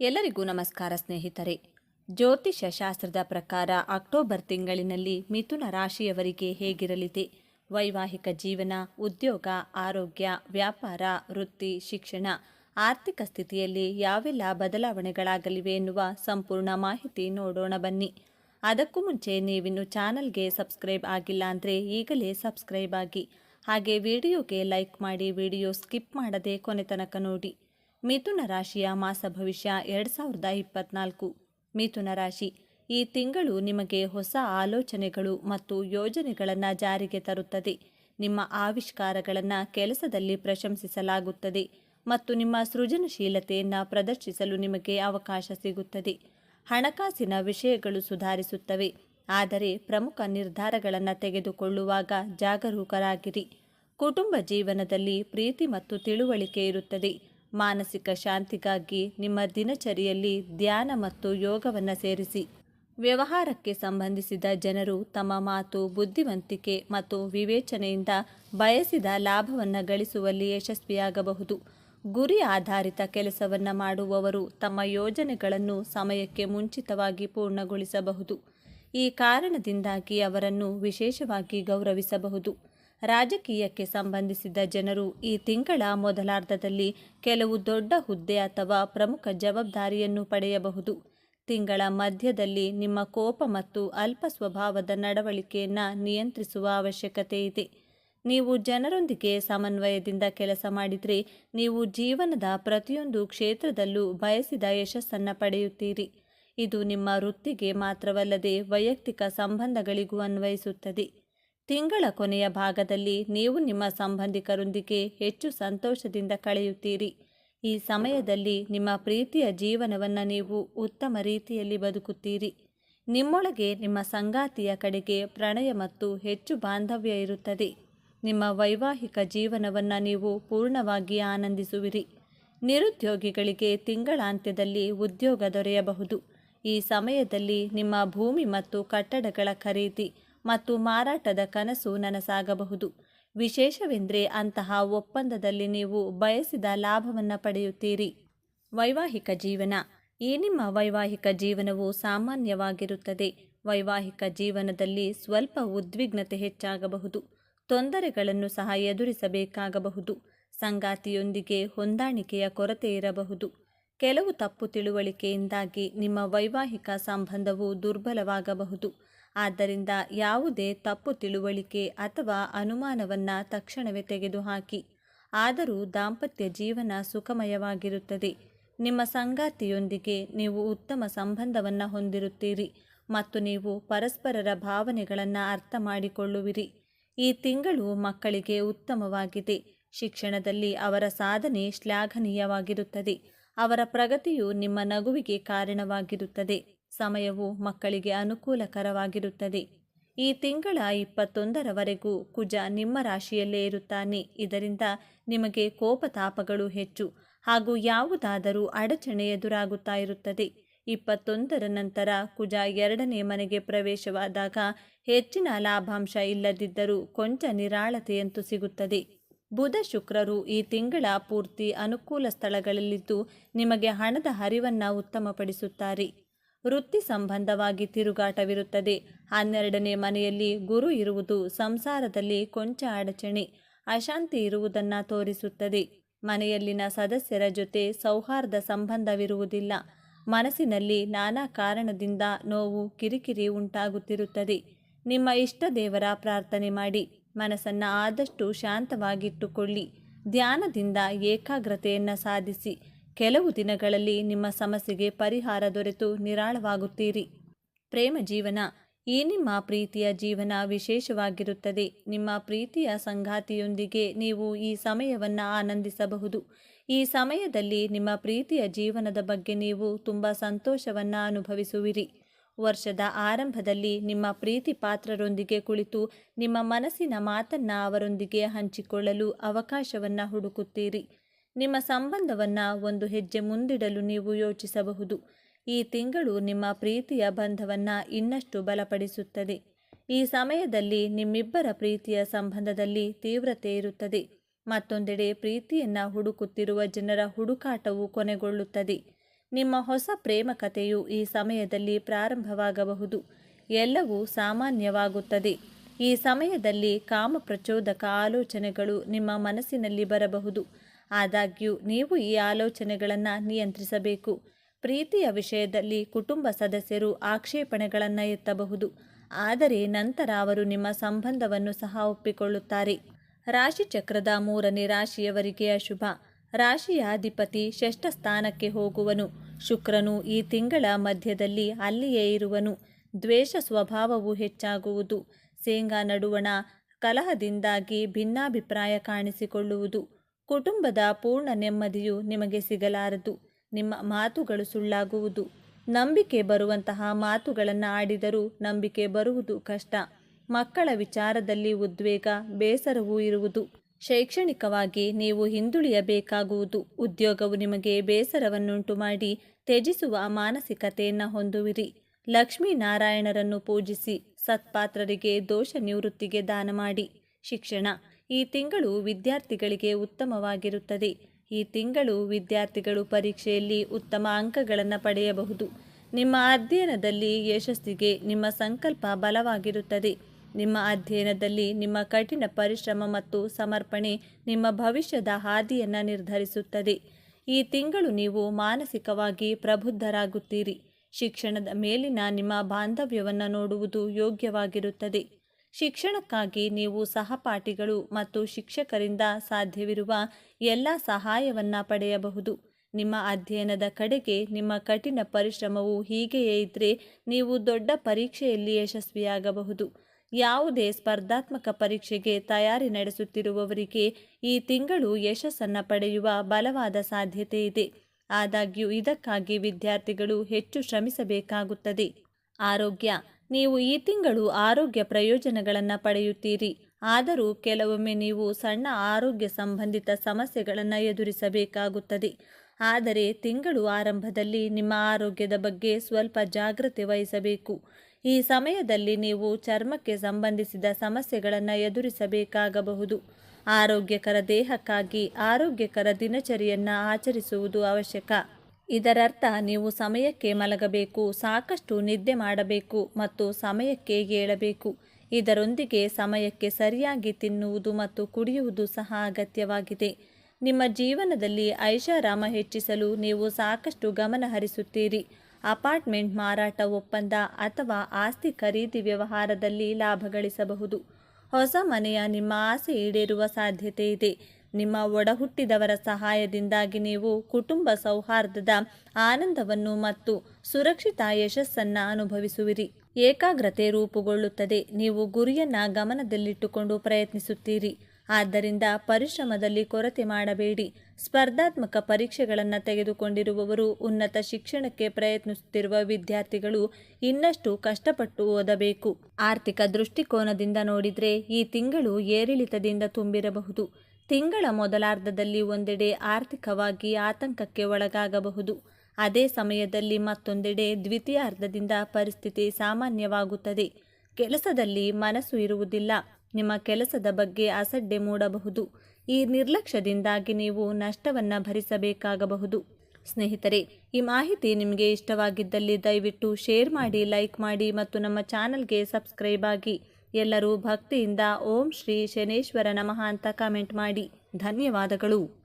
ಎಲ್ಲರಿಗೂ ನಮಸ್ಕಾರ ಸ್ನೇಹಿತರೆ. ಜ್ಯೋತಿಷ್ಯ ಶಾಸ್ತ್ರದ ಪ್ರಕಾರ ಅಕ್ಟೋಬರ್ ತಿಂಗಳಿನಲ್ಲಿ ಮಿಥುನ ರಾಶಿಯವರಿಗೆ ಹೇಗಿರಲಿದೆ? ವೈವಾಹಿಕ ಜೀವನ, ಉದ್ಯೋಗ, ಆರೋಗ್ಯ, ವ್ಯಾಪಾರ, ವೃತ್ತಿ, ಶಿಕ್ಷಣ, ಆರ್ಥಿಕ ಸ್ಥಿತಿಯಲ್ಲಿ ಯಾವೆಲ್ಲ ಬದಲಾವಣೆಗಳಾಗಲಿವೆ ಎನ್ನುವ ಸಂಪೂರ್ಣ ಮಾಹಿತಿ ನೋಡೋಣ ಬನ್ನಿ. ಅದಕ್ಕೂ ಮುಂಚೆ ನೀವಿನ್ನು ಚಾನಲ್ಗೆ ಸಬ್ಸ್ಕ್ರೈಬ್ ಆಗಿಲ್ಲ ಅಂದರೆ ಈಗಲೇ ಸಬ್ಸ್ಕ್ರೈಬ್ ಆಗಿ. ಹಾಗೆ ವಿಡಿಯೋಗೆ ಲೈಕ್ ಮಾಡಿ ವಿಡಿಯೋ ಸ್ಕಿಪ್ ಮಾಡದೆ ಕೊನೆ ತನಕ ನೋಡಿ. ಮಿಥುನ ರಾಶಿಯ ಮಾಸ ಭವಿಷ್ಯ ಎರಡು ಸಾವಿರದ ಇಪ್ಪತ್ನಾಲ್ಕು. ಮಿಥುನ ರಾಶಿ, ಈ ತಿಂಗಳು ನಿಮಗೆ ಹೊಸ ಆಲೋಚನೆಗಳು ಮತ್ತು ಯೋಜನೆಗಳನ್ನು ಜಾರಿಗೆ ತರುತ್ತದೆ. ನಿಮ್ಮ ಆವಿಷ್ಕಾರಗಳನ್ನು ಕೆಲಸದಲ್ಲಿ ಪ್ರಶಂಸಿಸಲಾಗುತ್ತದೆ ಮತ್ತು ನಿಮ್ಮ ಸೃಜನಶೀಲತೆಯನ್ನು ಪ್ರದರ್ಶಿಸಲು ನಿಮಗೆ ಅವಕಾಶ ಸಿಗುತ್ತದೆ. ಹಣಕಾಸಿನ ವಿಷಯಗಳು ಸುಧಾರಿಸುತ್ತವೆ, ಆದರೆ ಪ್ರಮುಖ ನಿರ್ಧಾರಗಳನ್ನು ತೆಗೆದುಕೊಳ್ಳುವಾಗ ಜಾಗರೂಕರಾಗಿರಿ. ಕುಟುಂಬ ಜೀವನದಲ್ಲಿ ಪ್ರೀತಿ ಮತ್ತು ತಿಳುವಳಿಕೆ ಇರುತ್ತದೆ. ಮಾನಸಿಕ ಶಾಂತಿಗಾಗಿ ನಿಮ್ಮ ದಿನಚರಿಯಲ್ಲಿ ಧ್ಯಾನ ಮತ್ತು ಯೋಗವನ್ನು ಸೇರಿಸಿ. ವ್ಯವಹಾರಕ್ಕೆ ಸಂಬಂಧಿಸಿದ ಜನರು ತಮ್ಮ ಮಾತು ಬುದ್ಧಿವಂತಿಕೆ ಮತ್ತು ವಿವೇಚನೆಯಿಂದ ಬಯಸಿದ ಲಾಭವನ್ನು ಗಳಿಸುವಲ್ಲಿ ಯಶಸ್ವಿಯಾಗಬಹುದು. ಗುರಿ ಆಧಾರಿತ ಕೆಲಸವನ್ನು ಮಾಡುವವರು ತಮ್ಮ ಯೋಜನೆಗಳನ್ನು ಸಮಯಕ್ಕೆ ಮುಂಚಿತವಾಗಿ ಪೂರ್ಣಗೊಳಿಸಬಹುದು. ಈ ಕಾರಣದಿಂದಾಗಿ ಅವರನ್ನು ವಿಶೇಷವಾಗಿ ಗೌರವಿಸಬಹುದು. ರಾಜಕೀಯಕ್ಕೆ ಸಂಬಂಧಿಸಿದ ಜನರು ಈ ತಿಂಗಳ ಮೊದಲಾರ್ಧದಲ್ಲಿ ಕೆಲವು ದೊಡ್ಡ ಹುದ್ದೆ ಅಥವಾ ಪ್ರಮುಖ ಜವಾಬ್ದಾರಿಯನ್ನು ಪಡೆಯಬಹುದು. ತಿಂಗಳ ಮಧ್ಯದಲ್ಲಿ ನಿಮ್ಮ ಕೋಪ ಮತ್ತು ಅಲ್ಪ ಸ್ವಭಾವದ ನಡವಳಿಕೆಯನ್ನು ನಿಯಂತ್ರಿಸುವ ಅವಶ್ಯಕತೆ ಇದೆ. ನೀವು ಜನರೊಂದಿಗೆ ಸಮನ್ವಯದಿಂದ ಕೆಲಸ ಮಾಡಿದರೆ ನೀವು ಜೀವನದ ಪ್ರತಿಯೊಂದು ಕ್ಷೇತ್ರದಲ್ಲೂ ಬಯಸಿದ ಯಶಸ್ಸನ್ನು ಪಡೆಯುತ್ತೀರಿ. ಇದು ನಿಮ್ಮ ವೃತ್ತಿಗೆ ಮಾತ್ರವಲ್ಲದೆ ವೈಯಕ್ತಿಕ ಸಂಬಂಧಗಳಿಗೂ ಅನ್ವಯಿಸುತ್ತದೆ. ತಿಂಗಳ ಕೊನೆಯ ಭಾಗದಲ್ಲಿ ನೀವು ನಿಮ್ಮ ಸಂಬಂಧಿಕರೊಂದಿಗೆ ಹೆಚ್ಚು ಸಂತೋಷದಿಂದ ಕಳೆಯುತ್ತೀರಿ. ಈ ಸಮಯದಲ್ಲಿ ನಿಮ್ಮ ಪ್ರೀತಿಯ ಜೀವನವನ್ನು ನೀವು ಉತ್ತಮ ರೀತಿಯಲ್ಲಿ ಬದುಕುತ್ತೀರಿ. ನಿಮ್ಮೊಳಗೆ ನಿಮ್ಮ ಸಂಗಾತಿಯ ಕಡೆಗೆ ಪ್ರಣಯ ಮತ್ತು ಹೆಚ್ಚು ಬಾಂಧವ್ಯ ಇರುತ್ತದೆ. ನಿಮ್ಮ ವೈವಾಹಿಕ ಜೀವನವನ್ನು ನೀವು ಪೂರ್ಣವಾಗಿ ಆನಂದಿಸುವಿರಿ. ನಿರುದ್ಯೋಗಿಗಳಿಗೆ ತಿಂಗಳಾಂತ್ಯದಲ್ಲಿ ಉದ್ಯೋಗ ದೊರೆಯಬಹುದು. ಈ ಸಮಯದಲ್ಲಿ ನಿಮ್ಮ ಭೂಮಿ ಮತ್ತು ಕಟ್ಟಡಗಳ ಖರೀದಿ ಮತ್ತು ಮಾರಾಟದ ಕನಸು ನನಸಾಗಬಹುದು. ವಿಶೇಷವೆಂದರೆ ಅಂತಹ ಒಪ್ಪಂದದಲ್ಲಿ ನೀವು ಬಯಸಿದ ಲಾಭವನ್ನು ಪಡೆಯುತ್ತೀರಿ. ವೈವಾಹಿಕ ಜೀವನ. ಈ ನಿಮ್ಮ ವೈವಾಹಿಕ ಜೀವನವು ಸಾಮಾನ್ಯವಾಗಿರುತ್ತದೆ. ವೈವಾಹಿಕ ಜೀವನದಲ್ಲಿ ಸ್ವಲ್ಪ ಉದ್ವಿಗ್ನತೆ ಹೆಚ್ಚಾಗಬಹುದು. ತೊಂದರೆಗಳನ್ನು ಸಹ ಎದುರಿಸಬೇಕಾಗಬಹುದು. ಸಂಗಾತಿಯೊಂದಿಗೆ ಹೊಂದಾಣಿಕೆಯ ಕೊರತೆ ಇರಬಹುದು. ಕೆಲವು ತಪ್ಪು ತಿಳುವಳಿಕೆಯಿಂದಾಗಿ ನಿಮ್ಮ ವೈವಾಹಿಕ ಸಂಬಂಧವು ದುರ್ಬಲವಾಗಬಹುದು. ಆದ್ದರಿಂದ ಯಾವುದೇ ತಪ್ಪು ತಿಳುವಳಿಕೆ ಅಥವಾ ಅನುಮಾನವನ್ನು ತಕ್ಷಣವೇ ತೆಗೆದುಹಾಕಿ. ಆದರೂ ದಾಂಪತ್ಯ ಜೀವನ ಸುಖಮಯವಾಗಿರುತ್ತದೆ. ನಿಮ್ಮ ಸಂಗಾತಿಯೊಂದಿಗೆ ನೀವು ಉತ್ತಮ ಸಂಬಂಧವನ್ನು ಹೊಂದಿರುತ್ತೀರಿ ಮತ್ತು ನೀವು ಪರಸ್ಪರರ ಭಾವನೆಗಳನ್ನು ಅರ್ಥ ಮಾಡಿಕೊಳ್ಳುವಿರಿ. ಈ ತಿಂಗಳು ಮಕ್ಕಳಿಗೆ ಉತ್ತಮವಾಗಿದೆ. ಶಿಕ್ಷಣದಲ್ಲಿ ಅವರ ಸಾಧನೆ ಶ್ಲಾಘನೀಯವಾಗಿರುತ್ತದೆ. ಅವರ ಪ್ರಗತಿಯು ನಿಮ್ಮ ನಗುವಿಗೆ ಕಾರಣವಾಗಿರುತ್ತದೆ. ಸಮಯವು ಮಕ್ಕಳಿಗೆ ಅನುಕೂಲಕರವಾಗಿರುತ್ತದೆ. ಈ ತಿಂಗಳ ಇಪ್ಪತ್ತೊಂದರವರೆಗೂ ಕುಜ ನಿಮ್ಮ ರಾಶಿಯಲ್ಲೇ ಇರುತ್ತಾನೆ. ಇದರಿಂದ ನಿಮಗೆ ಕೋಪತಾಪಗಳು ಹೆಚ್ಚು ಹಾಗೂ ಯಾವುದಾದರೂ ಅಡಚಣೆ ಎದುರಾಗುತ್ತಾ ಇರುತ್ತದೆ. ಇಪ್ಪತ್ತೊಂದರ ನಂತರ ಕುಜ ಎರಡನೇ ಮನೆಗೆ ಪ್ರವೇಶವಾದಾಗ ಹೆಚ್ಚಿನ ಲಾಭಾಂಶ ಇಲ್ಲದಿದ್ದರೂ ಕೊಂಚ ನಿರಾಳತೆಯಂತೂ ಸಿಗುತ್ತದೆ. ಬುಧ ಶುಕ್ರರು ಈ ತಿಂಗಳ ಪೂರ್ತಿ ಅನುಕೂಲ ಸ್ಥಳಗಳಲ್ಲಿದ್ದು ನಿಮಗೆ ಹಣದ ಹರಿವನ್ನು ಉತ್ತಮಪಡಿಸುತ್ತಾರೆ. ವೃತ್ತಿ ಸಂಬಂಧವಾಗಿ ತಿರುಗಾಟವಿರುತ್ತದೆ. ಹನ್ನೆರಡನೇ ಮನೆಯಲ್ಲಿ ಗುರು ಇರುವುದು ಸಂಸಾರದಲ್ಲಿ ಕೊಂಚ ಅಡಚಣೆ, ಅಶಾಂತಿ ಇರುವುದನ್ನು ತೋರಿಸುತ್ತದೆ. ಮನೆಯಲ್ಲಿನ ಸದಸ್ಯರ ಜೊತೆ ಸೌಹಾರ್ದ ಸಂಬಂಧವಿರುವುದಿಲ್ಲ. ಮನಸ್ಸಿನಲ್ಲಿ ನಾನಾ ಕಾರಣದಿಂದ ನೋವು ಕಿರಿಕಿರಿ ಉಂಟಾಗುತ್ತಿರುತ್ತದೆ. ನಿಮ್ಮ ಇಷ್ಟ ದೇವರ ಪ್ರಾರ್ಥನೆ ಮಾಡಿ. ಮನಸ್ಸನ್ನು ಆದಷ್ಟು ಶಾಂತವಾಗಿಟ್ಟುಕೊಳ್ಳಿ. ಧ್ಯಾನದಿಂದ ಏಕಾಗ್ರತೆಯನ್ನು ಸಾಧಿಸಿ. ಕೆಲವು ದಿನಗಳಲ್ಲಿ ನಿಮ್ಮ ಸಮಸ್ಯೆಗೆ ಪರಿಹಾರ ದೊರೆತು ನಿರಾಳವಾಗುತ್ತೀರಿ. ಪ್ರೇಮ ಜೀವನ ಈ ನಿಮ್ಮ ಪ್ರೀತಿಯ ಜೀವನ ವಿಶೇಷವಾಗಿರುತ್ತದೆ. ನಿಮ್ಮ ಪ್ರೀತಿಯ ಸಂಗಾತಿಯೊಂದಿಗೆ ನೀವು ಈ ಸಮಯವನ್ನು ಆನಂದಿಸಬಹುದು. ಈ ಸಮಯದಲ್ಲಿ ನಿಮ್ಮ ಪ್ರೀತಿಯ ಜೀವನದ ಬಗ್ಗೆ ನೀವು ತುಂಬ ಸಂತೋಷವನ್ನು ಅನುಭವಿಸುವಿರಿ. ವರ್ಷದ ಆರಂಭದಲ್ಲಿ ನಿಮ್ಮ ಪ್ರೀತಿ ಪಾತ್ರರೊಂದಿಗೆ ಕುಳಿತು ನಿಮ್ಮ ಮನಸ್ಸಿನ ಮಾತನ್ನು ಅವರೊಂದಿಗೆ ಹಂಚಿಕೊಳ್ಳಲು ಅವಕಾಶವನ್ನು ಹುಡುಕುತ್ತೀರಿ. ನಿಮ್ಮ ಸಂಬಂಧವನ್ನು ಒಂದು ಹೆಜ್ಜೆ ಮುಂದಿಡಲು ನೀವು ಯೋಚಿಸಬಹುದು. ಈ ತಿಂಗಳು ನಿಮ್ಮ ಪ್ರೀತಿಯ ಬಂಧವನ್ನು ಇನ್ನಷ್ಟು ಬಲಪಡಿಸುತ್ತದೆ. ಈ ಸಮಯದಲ್ಲಿ ನಿಮ್ಮಿಬ್ಬರ ಪ್ರೀತಿಯ ಸಂಬಂಧದಲ್ಲಿ ತೀವ್ರತೆ ಇರುತ್ತದೆ. ಮತ್ತೊಂದೆಡೆ ಪ್ರೀತಿಯನ್ನು ಹುಡುಕುತ್ತಿರುವ ಜನರ ಹುಡುಕಾಟವು ಕೊನೆಗೊಳ್ಳುತ್ತದೆ. ನಿಮ್ಮ ಹೊಸ ಪ್ರೇಮ ಕಥೆಯು ಈ ಸಮಯದಲ್ಲಿ ಪ್ರಾರಂಭವಾಗಬಹುದು. ಎಲ್ಲವೂ ಸಾಮಾನ್ಯವಾಗುತ್ತದೆ. ಈ ಸಮಯದಲ್ಲಿ ಕಾಮ ಪ್ರಚೋದಕ ಆಲೋಚನೆಗಳು ನಿಮ್ಮ ಮನಸ್ಸಿನಲ್ಲಿ ಬರಬಹುದು. ಆದಾಗ್ಯೂ, ನೀವು ಈ ಆಲೋಚನೆಗಳನ್ನು ನಿಯಂತ್ರಿಸಬೇಕು. ಪ್ರೀತಿಯ ವಿಷಯದಲ್ಲಿ ಕುಟುಂಬ ಸದಸ್ಯರು ಆಕ್ಷೇಪಣೆಗಳನ್ನು ಎತ್ತಬಹುದು. ಆದರೆ ನಂತರ ಅವರು ನಿಮ್ಮ ಸಂಬಂಧವನ್ನು ಸಹ ಒಪ್ಪಿಕೊಳ್ಳುತ್ತಾರೆ. ರಾಶಿಚಕ್ರದ ಮೂರನೇ ರಾಶಿಯವರಿಗೆ ಅಶುಭ. ರಾಶಿಯ ಅಧಿಪತಿ ಷಷ್ಠ ಸ್ಥಾನಕ್ಕೆ ಹೋಗುವನು. ಶುಕ್ರನು ಈ ತಿಂಗಳ ಮಧ್ಯದಲ್ಲಿ ಅಲ್ಲಿಯೇ ಇರುವನು. ದ್ವೇಷ ಸ್ವಭಾವವು ಹೆಚ್ಚಾಗುವುದು. ಸೇಂಗಾ ನಡುವಣ ಕಲಹದಿಂದಾಗಿ ಭಿನ್ನಾಭಿಪ್ರಾಯ ಕಾಣಿಸಿಕೊಳ್ಳುವುದು. ಕುಟುಂಬದ ಪೂರ್ಣ ನೆಮ್ಮದಿಯು ನಿಮಗೆ ಸಿಗಲಾರದು. ನಿಮ್ಮ ಮಾತುಗಳು ಸುಳ್ಳಾಗುವುದು. ನಂಬಿಕೆ ಬರುವಂತಹ ಮಾತುಗಳನ್ನು ಆಡಿದರೂ ನಂಬಿಕೆ ಬರುವುದು ಕಷ್ಟ. ಮಕ್ಕಳ ವಿಚಾರದಲ್ಲಿ ಉದ್ವೇಗ, ಬೇಸರವೂ ಇರುವುದು. ಶೈಕ್ಷಣಿಕವಾಗಿ ನೀವು ಹಿಂದುಳಿಯಬೇಕಾಗುವುದು. ಉದ್ಯೋಗವು ನಿಮಗೆ ಬೇಸರವನ್ನುಂಟು ಮಾಡಿ ತ್ಯಜಿಸುವ ಮಾನಸಿಕತೆಯನ್ನು ಹೊಂದುವಿರಿ. ಲಕ್ಷ್ಮೀನಾರಾಯಣರನ್ನು ಪೂಜಿಸಿ ಸತ್ಪಾತ್ರರಿಗೆ ದೋಷ ನಿವೃತ್ತಿಗೆ ದಾನ ಮಾಡಿ. ಶಿಕ್ಷಣ ಈ ತಿಂಗಳು ವಿದ್ಯಾರ್ಥಿಗಳಿಗೆ ಉತ್ತಮವಾಗಿರುತ್ತದೆ. ಈ ತಿಂಗಳು ವಿದ್ಯಾರ್ಥಿಗಳು ಪರೀಕ್ಷೆಯಲ್ಲಿ ಉತ್ತಮ ಅಂಕಗಳನ್ನು ಪಡೆಯಬಹುದು. ನಿಮ್ಮ ಅಧ್ಯಯನದಲ್ಲಿ ಯಶಸ್ಸಿಗೆ ನಿಮ್ಮ ಸಂಕಲ್ಪ ಬಲವಾಗಿರುತ್ತದೆ. ನಿಮ್ಮ ಅಧ್ಯಯನದಲ್ಲಿ ನಿಮ್ಮ ಕಠಿಣ ಪರಿಶ್ರಮ ಮತ್ತು ಸಮರ್ಪಣೆ ನಿಮ್ಮ ಭವಿಷ್ಯದ ಹಾದಿಯನ್ನು ನಿರ್ಧರಿಸುತ್ತದೆ. ಈ ತಿಂಗಳು ನೀವು ಮಾನಸಿಕವಾಗಿ ಪ್ರಬುದ್ಧರಾಗುತ್ತೀರಿ. ಶಿಕ್ಷಣದ ಮೇಲಿನ ನಿಮ್ಮ ಬಾಂಧವ್ಯವನ್ನು ನೋಡುವುದು ಯೋಗ್ಯವಾಗಿರುತ್ತದೆ. ಶಿಕ್ಷಣಕ್ಕಾಗಿ ನೀವು ಸಹಪಾಠಿಗಳು ಮತ್ತು ಶಿಕ್ಷಕರಿಂದ ಸಾಧ್ಯವಿರುವ ಎಲ್ಲ ಸಹಾಯವನ್ನು ಪಡೆಯಬಹುದು. ನಿಮ್ಮ ಅಧ್ಯಯನದ ಕಡೆಗೆ ನಿಮ್ಮ ಕಠಿಣ ಪರಿಶ್ರಮವು ಹೀಗೆಯೇ ಇದ್ದರೆ ನೀವು ದೊಡ್ಡ ಪರೀಕ್ಷೆಯಲ್ಲಿ ಯಶಸ್ವಿಯಾಗಬಹುದು. ಯಾವುದೇ ಸ್ಪರ್ಧಾತ್ಮಕ ಪರೀಕ್ಷೆಗೆ ತಯಾರಿ ನಡೆಸುತ್ತಿರುವವರಿಗೆ ಈ ತಿಂಗಳು ಯಶಸ್ಸನ್ನು ಪಡೆಯುವ ಬಲವಾದ ಸಾಧ್ಯತೆ ಇದೆ. ಆದಾಗ್ಯೂ ಇದಕ್ಕಾಗಿ ವಿದ್ಯಾರ್ಥಿಗಳು ಹೆಚ್ಚು ಶ್ರಮಿಸಬೇಕಾಗುತ್ತದೆ. ಆರೋಗ್ಯ. ನೀವು ಈ ತಿಂಗಳು ಆರೋಗ್ಯ ಪ್ರಯೋಜನಗಳನ್ನು ಪಡೆಯುತ್ತೀರಿ. ಆದರೂ ಕೆಲವೊಮ್ಮೆ ನೀವು ಸಣ್ಣ ಆರೋಗ್ಯ ಸಂಬಂಧಿತ ಸಮಸ್ಯೆಗಳನ್ನು ಎದುರಿಸಬೇಕಾಗುತ್ತದೆ. ಆದರೆ ತಿಂಗಳು ಆರಂಭದಲ್ಲಿ ನಿಮ್ಮ ಆರೋಗ್ಯದ ಬಗ್ಗೆ ಸ್ವಲ್ಪ ಜಾಗ್ರತೆ ವಹಿಸಬೇಕು. ಈ ಸಮಯದಲ್ಲಿ ನೀವು ಚರ್ಮಕ್ಕೆ ಸಂಬಂಧಿಸಿದ ಸಮಸ್ಯೆಗಳನ್ನು ಎದುರಿಸಬೇಕಾಗಬಹುದು. ಆರೋಗ್ಯಕರ ದೇಹಕ್ಕಾಗಿ ಆರೋಗ್ಯಕರ ದಿನಚರಿಯನ್ನು ಆಚರಿಸುವುದು ಅವಶ್ಯಕ. ಇದರರ್ಥ ನೀವು ಸಮಯಕ್ಕೆ ಮಲಗಬೇಕು, ಸಾಕಷ್ಟು ನಿದ್ದೆ ಮಾಡಬೇಕು ಮತ್ತು ಸಮಯಕ್ಕೆ ಏಳಬೇಕು. ಇದರೊಂದಿಗೆ ಸಮಯಕ್ಕೆ ಸರಿಯಾಗಿ ತಿನ್ನುವುದು ಮತ್ತು ಕುಡಿಯುವುದು ಸಹ ಅಗತ್ಯವಾಗಿದೆ. ನಿಮ್ಮ ಜೀವನದಲ್ಲಿ ಐಷಾರಾಮ ಹೆಚ್ಚಿಸಲು ನೀವು ಸಾಕಷ್ಟು ಗಮನ ಹರಿಸುತ್ತೀರಿ ಅಪಾರ್ಟ್ಮೆಂಟ್ ಮಾರಾಟ ಒಪ್ಪಂದ ಅಥವಾ ಆಸ್ತಿ ಖರೀದಿ ವ್ಯವಹಾರದಲ್ಲಿ ಲಾಭ ಗಳಿಸಬಹುದು. ಹೊಸ ಮನೆಯ ನಿಮ್ಮ ಆಸೆ ಈಡೇರುವ ಸಾಧ್ಯತೆ ಇದೆ. ನಿಮ್ಮ ಒಡಹುಟ್ಟಿದವರ ಸಹಾಯದಿಂದಾಗಿ ನೀವು ಕುಟುಂಬ ಸೌಹಾರ್ದದ ಆನಂದವನ್ನು ಮತ್ತು ಸುರಕ್ಷಿತ ಯಶಸ್ಸನ್ನು ಅನುಭವಿಸುವಿರಿ. ಏಕಾಗ್ರತೆ ರೂಪುಗೊಳ್ಳುತ್ತದೆ. ನೀವು ಗುರಿಯನ್ನ ಗಮನದಲ್ಲಿಟ್ಟುಕೊಂಡು ಪ್ರಯತ್ನಿಸುತ್ತೀರಿ. ಆದ್ದರಿಂದ ಪರಿಶ್ರಮದಲ್ಲಿ ಕೊರತೆ ಮಾಡಬೇಡಿ. ಸ್ಪರ್ಧಾತ್ಮಕ ಪರೀಕ್ಷೆಗಳನ್ನು ತೆಗೆದುಕೊಂಡಿರುವವರು ಉನ್ನತ ಶಿಕ್ಷಣಕ್ಕೆ ಪ್ರಯತ್ನಿಸುತ್ತಿರುವ ವಿದ್ಯಾರ್ಥಿಗಳು ಇನ್ನಷ್ಟು ಕಷ್ಟಪಟ್ಟು ಓದಬೇಕು. ಆರ್ಥಿಕ ದೃಷ್ಟಿಕೋನದಿಂದ ನೋಡಿದರೆ ಈ ತಿಂಗಳು ಏರಿಳಿತದಿಂದ ತುಂಬಿರಬಹುದು. ತಿಂಗಳ ಮೊದಲಾರ್ಧದಲ್ಲಿ ಒಂದೆಡೆ ಆರ್ಥಿಕವಾಗಿ ಆತಂಕಕ್ಕೆ ಒಳಗಾಗಬಹುದು. ಅದೇ ಸಮಯದಲ್ಲಿ ಮತ್ತೊಂದೆಡೆ ದ್ವಿತೀಯಾರ್ಧದಿಂದ ಪರಿಸ್ಥಿತಿ ಸಾಮಾನ್ಯವಾಗುತ್ತದೆ. ಕೆಲಸದಲ್ಲಿ ಮನಸ್ಸು ಇರುವುದಿಲ್ಲ. ನಿಮ್ಮ ಕೆಲಸದ ಬಗ್ಗೆ ಅಸಡ್ಡೆ ಮೂಡಬಹುದು. ಈ ನಿರ್ಲಕ್ಷ್ಯದಿಂದಾಗಿ ನೀವು ನಷ್ಟವನ್ನು ಭರಿಸಬೇಕಾಗಬಹುದು. ಸ್ನೇಹಿತರೆ, ಈ ಮಾಹಿತಿ ನಿಮಗೆ ಇಷ್ಟವಾಗಿದ್ದಲ್ಲಿ ದಯವಿಟ್ಟು ಶೇರ್ ಮಾಡಿ, ಲೈಕ್ ಮಾಡಿ ಮತ್ತು ನಮ್ಮ ಚಾನಲ್ಗೆ ಸಬ್ಸ್ಕ್ರೈಬ್ ಆಗಿ. ಎಲ್ಲರೂ ಭಕ್ತಿಯಿಂದ ಓಂ ಶ್ರೀ ಶನೇಶ್ವರ ನಮಃ ಅಂತ ಕಾಮೆಂಟ್ ಮಾಡಿ. ಧನ್ಯವಾದಗಳು.